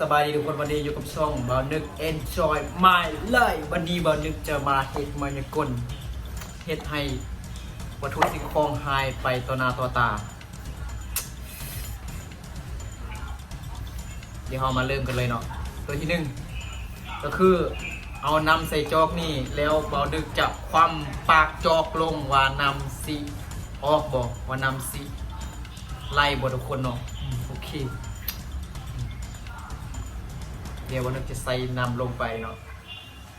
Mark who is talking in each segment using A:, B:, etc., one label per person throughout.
A: สบายดีทุกคนวันนี้อยู่กับช่องบาวนึก enjoy my life วันนี้บาวนึกจะมาเฮ็ดมายากลเฮ็ดให้วัตถุสิ่งของหายไปต่อหน้าต่อตา เดี๋ยวเรามาเริ่มกันเลยเนาะตัวที่หนึ่งก็คือเอานำใส่จอกนี่แล้วบาวนึกจะคว่ำปากจอกลงว่านำสิออกบอกว่านำสิไล่บทุกคนเนาะโอเค ดี๋ยววันนึงจะใส่นำลงไปเนาะ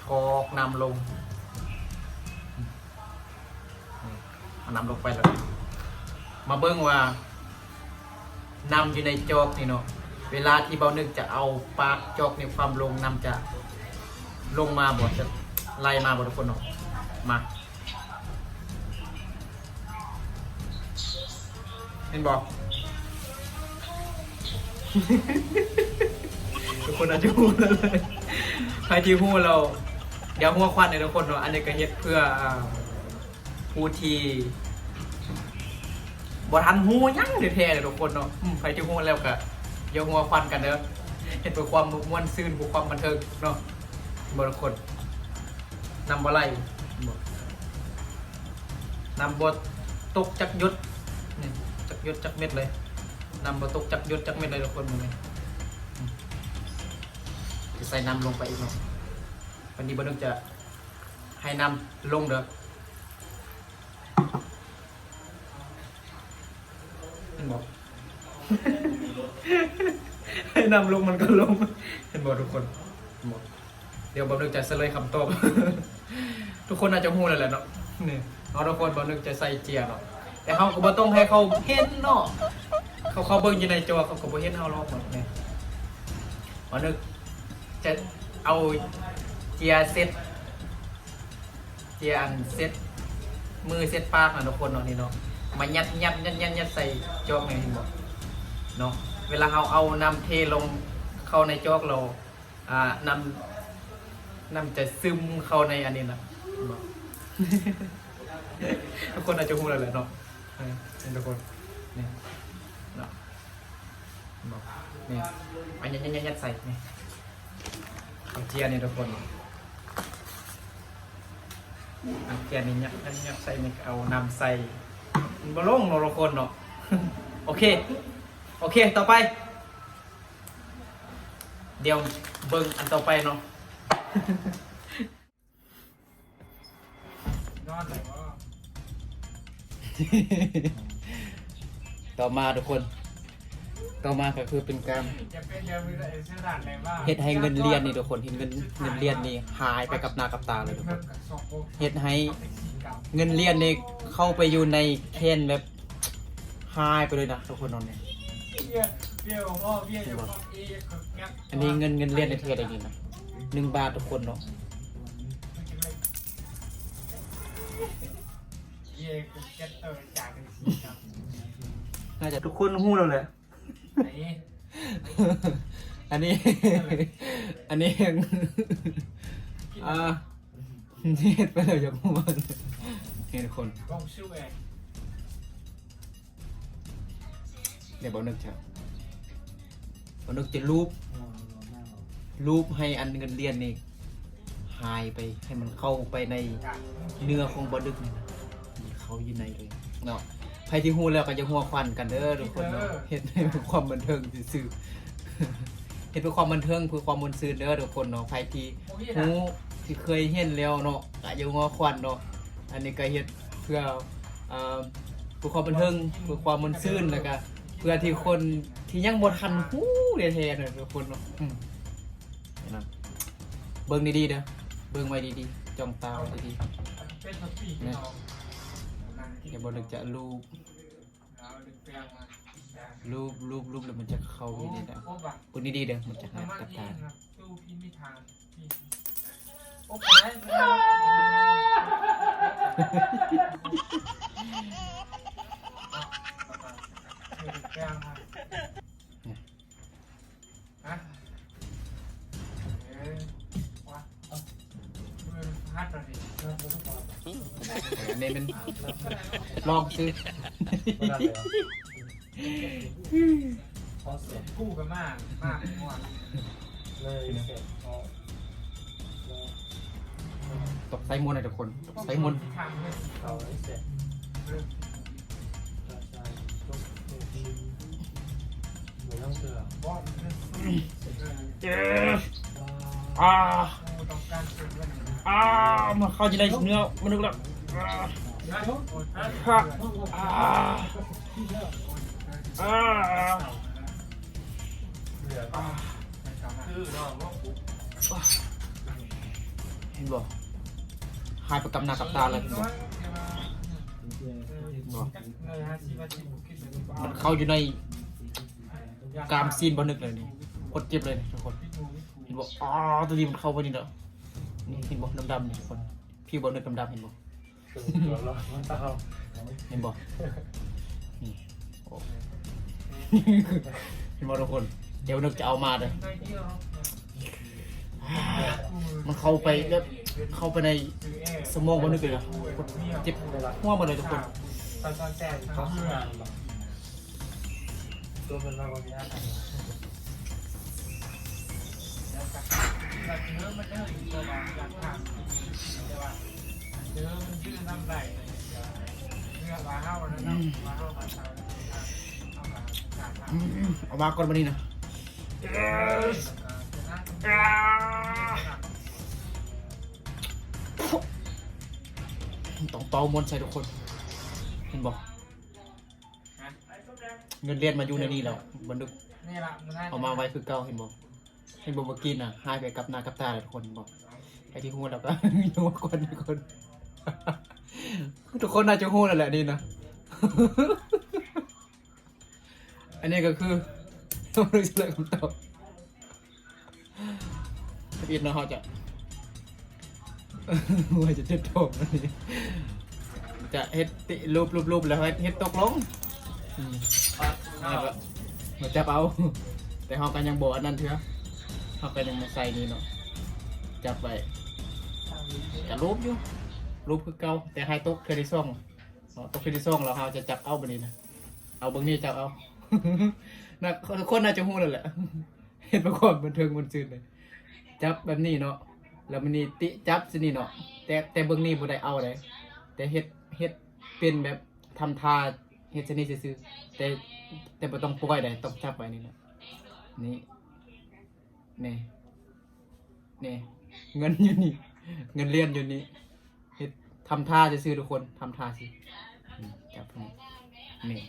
A: ทอกนำลงนี่เอานำลงไปแล้วมาเบิ้งว่านำอยู่ในจอกนี่เนาะเวลาที่เบานึกจะเอาปากจอกในความลงนำจะลงมาบดจะไล่มาบดทุกคนเนาะมาเห็นบอก ทุกคนอาจจะพูแล้วเลยใครที่พูเรา เดี๋ยวหัวควันในทุกคนเนาะอันนี้ก็เฮ็ดเพื่อผู้ที่บ่ทันหูยังเดือแท้เลยทุกคนเนาะใครที่พูแล้วก็เดี๋ยวหัวควันกันเด้อเฮ็ดเพื่อความม่วนซื่นเพื่อความบันเทิงเนาะบทคนนำบ่ไล่บ่นำบ่ตกจักยุดนี่จักยุดจักเม็ดเลยนำบ่ตกจักยุดจักเม็ดเลยทุกคนมื้อนี้ จะใส่น้ำลงไปอีกเนาะวันนี้บนึกจะให้น้ำลงเด้อเห็นบอก ให้น้ำลงมันก็ลง เห็นบอกทุกคนเห็นบอกเดี๋ยวบนึกจะเฉลยคำตอบ ทุกคนน่าจะหู้แล้วแหละเนาะนี่เอาทุกคนบนึกจะใส่เจียเนาะแต่เขาก็บ่ต้องให้เขาเห็นเนาะเขาเขาเบิ่งอยู่ในจอเขาก็บ่เห็นเขาหรอกหมดเนี่ยบนึก จะเอาเจียร์เซ็ตเจียร์อันเซ็ตมือเซ็ตปากนะทุกคนเนาะนี่เนาะมายัดยัดยัดยัดยัดใส่จอกเนี่ยเห็นบอกเนาะเวลาเราเอานำเทลงเข้าในจอกเราอ่านำนำจะซึมเข้าในอันนี้นะบอกทุกคนอาจจะพูอะไรเนาะเออนี่ทุกคนนี่เนาะนบอกนี่เอายัดยัดยัดยัดใส่นี่ เอาเจียนี่ทุกคนเอาเจียนี่ยักยักยักใส่นี่เอานำใส่มันบลงเนาะทุกคนเนาะโอเค โอเคต่อไป เดี๋ยวเบิ่งอันต่อไปเนาะ
B: นอนไหนวะ
A: ต่อมาทุกคน ต่อมาก็คือเป็นการ
B: จะเป็นยังไงไอ้เสื้อด่านไหนบ้าง
A: เฮ็ดให้เงินเรียนนี่ทุกคนเห็นเงินเงินเรียนนี่หายไปกับหน้ากับตาเลยทุกคนเฮ็ดให้เงินเรียนนี่เข้าไปอยู่ในเคนแบบหายไปเลยนะทุกคนนอนเนี่ย
B: อั
A: นนี้เงินเงินเรียนในเทศอะไรนี่นะหนึ่งบาททุกคนเนาะน่าจะทุกคนหู้เราเลย
B: ไหน
A: อันนี้ อันนี้อ่านี่ไปเลยจากหัวนี่ทุกคน
B: กองชู้เอง
A: เดี๋ยวบอกนึกจะบอกนึกจะรูปรูปให้อันเงินเรียนนี่หายไปให้มันเข้าไปในเนื้อของบอดึกนี่นะมีเขาอยู่ในเลยเนาะ ใครที่หูแล้วก็จะหัวควันกันเด้อทุกคนเนาะเห็นให้เพื่อความบันเทิงซื่อๆเห็นเพื่อความบันเทิงเพื่อความมนต์ซื่นเด้อทุกคนเนาะใครที่หูที่เคยเห็นแล้วเนาะก็จะหัวควันเนาะอันนี้ก็เฮ็ดเพื่อเอ่อเพื่อความบันเทิงเพื่อความมนต์ซื่นแล้วก็เพื่อที่คนที่ยังบ่ทันหูเรียนแท้ๆเนาะทุกคนเนาะอืมนะเบิ่งดีๆเด้อเบิ่งไว้ดีๆจ้องตาไว้ดีๆ
B: เป็นสปีดเนาะ
A: เดี๋ยวบอลจะรูป
B: เราดึงแปลงมา
A: รูปรูปรูปแล้วมันจะเข้าอยู่ในนั้น
B: โอ้บัง
A: คุณนี่ดีเด้อมันจะหา
B: น้ำมัน
A: กับ
B: เอ
A: ตาง
B: ครับตู้พี่ไม่ทานพี่โอ้แอั
A: นนี้มันลองซื้อ
C: พอเสร็จ
B: กู้กันมากมากกว่า
C: เลยเสร็จพอแล้ว
A: ตกไซมอนเลยทุกคนตกไซมอน
B: ที่ทำให้
C: เขาให้เสร็จ
B: เริ่ม
C: กระจายตกเต็มที่เหมือนต้องเสือบ
B: อสเริ่ม
A: เจ็บ
C: ว้า
A: อ้า
B: รเป็นวันนี้
A: อ่ามาเข้าจะได้เนื้อมันนึกแล้วอ่า
B: นะอ้ย
A: ฮะอ่าอ่า
C: เหลือ
A: อ่า
C: คือรอว่าปุ๊บ
A: เห็นบ่หายไปกับหน้ากับตาเลยเห็นบ่มันเข้าอยู่ในกามซีนบ่นึกเลยนี่กดเจ็บเลยทุกคนเห็นบ่อ๋อตัวนี้มันเข้าไปนี่เนาะ นี่เห็นบ่ดำๆนี่ทุกคนพี่บ่นึกดำๆเห็นบ่
C: คือเหลือรอมันเตา
A: เห็นบ่นี่โอ้เห็นบ่ทุกคน เดี๋ยวนึกจะเอามาเลยมันเข้าไปแล้วเข้าไปในสมองบ่นึกเลยเหรอเจ็บหัวหมดเลยทุกคน
B: ตอนตอนแจก
C: เขางานหรอตัวเป็นเราก็มีหน้าที่
B: แบบเนื้อมันจะถึงตัวหลักฐานแต่ว่าเนื้อมันชื่อน้ำไหลเนื้อปลาเห่าแล้วนะปลาเห่าปลาชาเอามาการทำ
A: อืมเอามาก่อนมานี่นะอ่าต้องเป่ามนต์ใส่ทุกคนเห็นบ่เงินเรียนมาอยู่ในนี่แล้วบ่นึก
B: นี่ละมันน่า
A: เอามาไว้คือเก่าเห็นบ่ เห็นบ่เมื่อกี้น่ะหายไปกับหน้ากับตาเลยทุกคนบอกไอ้ที่ฮู้แล้วก็อยู่ว่าคนทุกคน ทุกคนน่าจะฮู้นั่นแหละนี่นะ อันนี้ก็คือต้องรู้เรื่องคำตอบอีกนะเขาจะว่าจะจุดโทษมันนี่จะเฮ็ดติรูปรูปรูปแล้วเฮ็ดเฮ็ดตกลงอืมนั่นแหละมาจับเอา แต่เขากันยังบอกอันนั้นเถอะ เขากันยังมาใส่นี่เนาะจับไปจะรูปอยู่รูปคือเก่าแต่ให้ตกเครดิตซ่องเนาะตกเครดิตซ่องแล้วเขาจะจับเอาแบบนี้นะเอาเบางนี้จับเอาน่าคนน่าจะหู้นั่นแหละเห็นประกอบบันเทิงบนซื่นเลยจับแบบนี้เนาะแล้วมันนี่ติจับสินี่เนาะแต่แต่เบื้องนี้บ่ได้เอาเลยแต่เฮ็ดเฮ็ดเป็นแบบทำท่าเฮ็ดชนิดซื่อๆแต่แต่บ่ต้องปล่อยได้ต้องจับไว้นี่นะนี่ นี่นี่เงินอยู่นี่ เงินเรียนอยู่นี่เฮ็ดทำท่าจะซื่อทุกคนทำท่าสิจับนี่นี่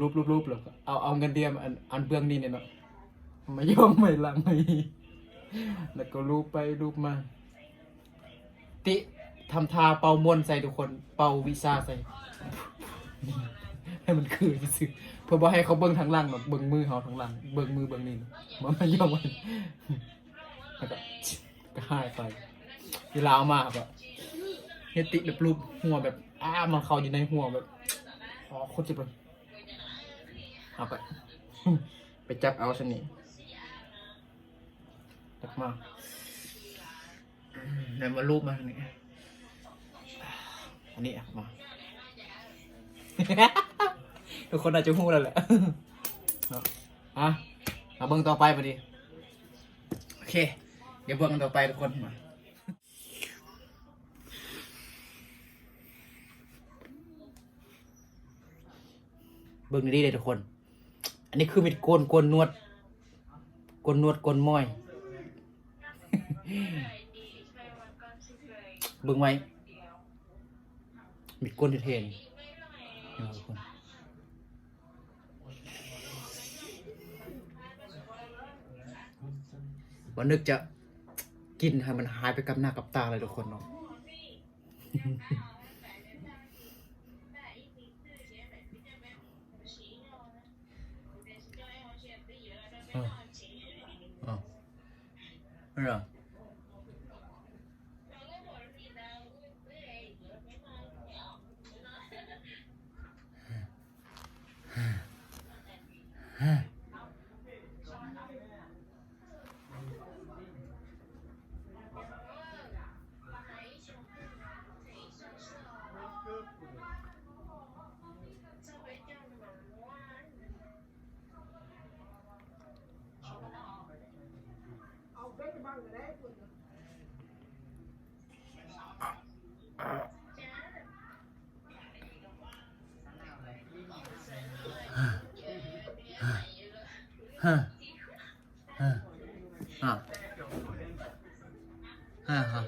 A: รูปรูปรูปแล้วก็เอาเอาเงินเดือนอันอันเบื้องนี้เนี่ยเนาะไม่ย่องไม่หลังไม่แล้วก็รูปไปรูปมา ติทำท่าเป่ามนใส่ทุกคน เป่าวิซาใส่ ให้มันคือซื่อๆเพื่อบ่ให้เขาเบิ่งทางหล่างหรอกเบิ่งมือเขาทางหล่างเบิ่งมือเบิ่งนี่เนาะมันมันย่องมันแล้วก็ก็หายไปเวลาเอามาแบบเฮดติแบบรูปหัวแบบอ้ามันเข้าอยู่ในหัวแบบอ๋อโคตรเจ็บเลยเอาไปไปจับเอาสนี่จับมาไหนมารูปมาอันนี้อันนี้อะมา ทุกคนอาจจะหู้แล้วแหละอะเอาเบิ้งต่อไปพอดีโอเค เดี๋ยวเบิ้งกันต่อไปทุกคนมาเบิ้งดีเลยทุกคน อันนี้คือมีดโกนโกนนวดโกนนวดโกนม้อย เบิ่งไว้มีดโกนเท่ๆนี่นี่ทุกคน วันนึกจะกินให้มันหายไปกับหน้ากับตาเลยทุกคนเนาะเออฮะ ฮะฮะอะฮะฮะ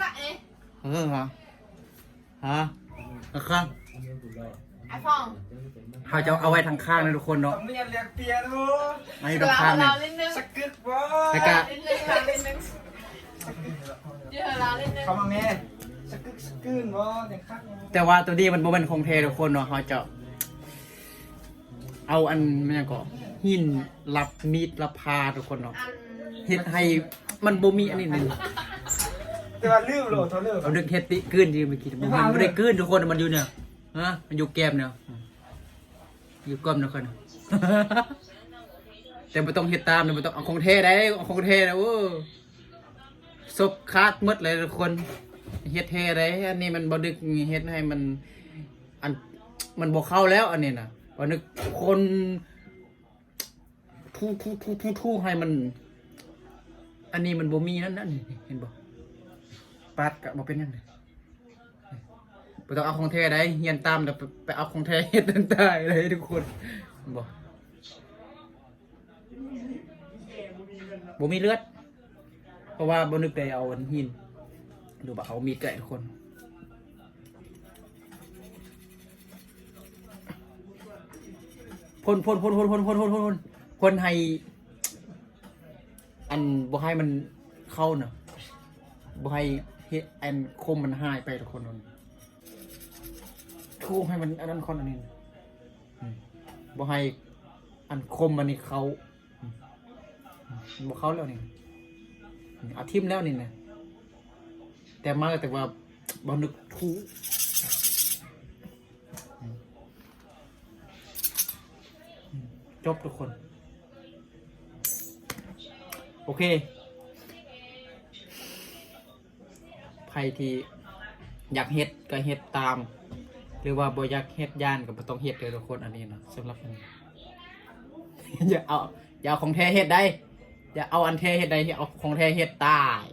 D: Dạ đi
A: เออฮะฮะนะครับ
D: Ai Phong
A: เขาจะเอาไว้ทางข้างนะทุกคนเนาะ
B: ไม่อยากเรียกเปียโน
A: อันนี้ทางข้างเนี่ย
D: lao lên nâng
B: สักกึกบ่
A: แล้วก็
D: Lên nâng lao lên nâng Chưa lao lên
B: เข้า
D: nâng
B: มาแม่สักกึกสักกึนบ่เด็กคัก
A: แต่ว่าตัวนี้มันบ่เป็นคงเททุกคนเนาะเขาจะ เอาอันมันยังก็หินรับมีดรับพาทุกคนเนาะ
D: Ăn
A: เฮ็ดให้มันบ่มีอันนี้นึง
B: แต่ว่าลืมโหลดเท่าลืม
A: เอาดึกเฮ็ดติกืนที่เมื่อกี้มันบ่ได้กืนทุกคนมันอยู่เนี่ยฮะมันอยู่แก้มเนี่ยอยู่ก้มนะคนแต่บ่ต้องเฮ็ดตามนะบ่ต้องเอาคงเทได้เอาคงเทนะโอ้ ศพคาดหมดเลยทุกคนเฮ็ดเทได้อันนี้มันบ่ดึกเฮ็ดให้มันอันมันบ่เข้าแล้ว อันนี้นะบ่นึกคนทู่ทู่ทู่ทู่ทู่ให้มัน อันนี้มันบ่มีนั่นนั่นเห็นบ่ปาดกะบ่เป็นยังไงบ่ต้องเอาของแท้ได้เฮียนตามแต่ไปไปเอาของแท้เฮ็ดนั่นได้เลยทุกคนเห็นบ่บ่มีเลือด เพราะว่าบนึกได้เอาอันหินหรือว่าเอามีไก่ทุกคนพ่นพ่นพ่นพ่นพ่นพ่นพ่นพ่นพ่นพ่นให้ อันบ่ให้มันเข้าเนาะบ่ให้เฮอันคมมันหายไปทุกคนนนทูให้มันอันนั้นคนอันนี้บ่ให้อันคมมันนี่เขาบ่เข้าแล้วนี่ เอาทิมแล้วนี่นะแต่มาแต่ว่าบ่นึกทูจบทุกคน โอเคใครที่อยากเฮ็ดก็เฮ็ดตาม หรือว่าบ่อยากเฮ็ดย่านก็บ่ต้องเฮ็ดเลยทุกคนอันนี้เนาะสำหรับอันนี้อย่าเอาอย่าเอาของแท้เฮ็ดได้ อย่าเอาอันแท้เฮ็ดใด้อย่เอาของแท้เฮ็ดตาย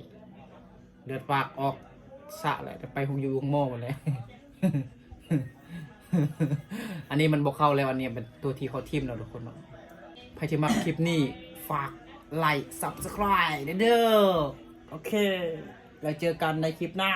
A: เดือดปากออกสะเลยจะไปหงอยู่วงโม่หมดเลย อันนี้มันบกเข้าแล้วอันนี้เป็นตัวที่เขาทิมแล้วทุกคนเนาะใครที่มักคลิปนี้ฝากไลค์ subscribe เด้อ โอเค เราเจอกันในคลิปหน้า